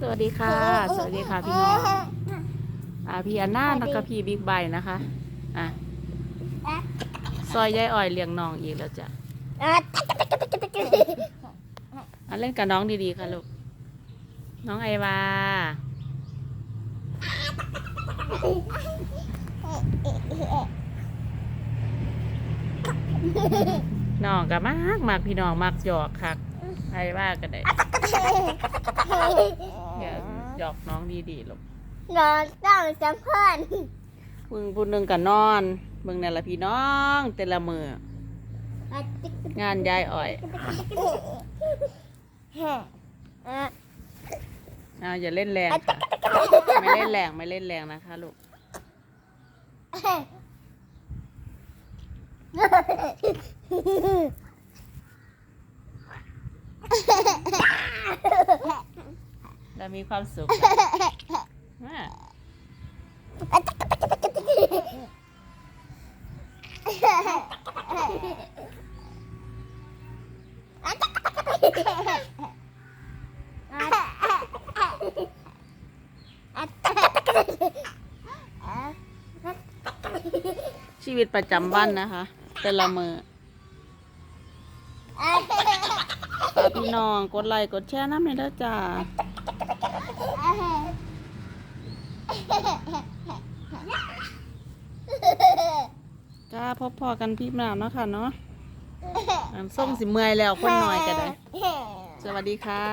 สวัสดีค่ะ สวัสดีค่ะพี่น้องอ่าพี่อันนาแล้วก็พี่บิ๊กไบนะคะอะซอยยายอ่อยเลี้ยงน้องอีกแล้วจ้ะอะเล่นกับน้องดีๆค่ะลูกน้องไอวาน้องก็มากมากพี่น้องมากหยอกคัก ไอว่าก็ได้อย่าหยอกน้องดีๆลูกนอนต้องจำเพื่อนมึงพูดหนึ่งกับนอนมึงนั่นละพี่น้องแต่ละมืองานยายอ่อยเอาอย่าเล่นแรงค่ะไม่เล่นแรงไม่เล่นแรงนะคะลูก เรามีความสุขค่ะมาชีวิตประจำวันนะคะแต่ละมือฝากพี่น้อง กดไลค์ กดแชร์น้ำในเด้อจ้า จ้าพบพอกันพี่มาวเนาะค่ะเนาะอันส่งสิเมื่อยแล้วคนน้อยก็ได้สวัสดีค่ะ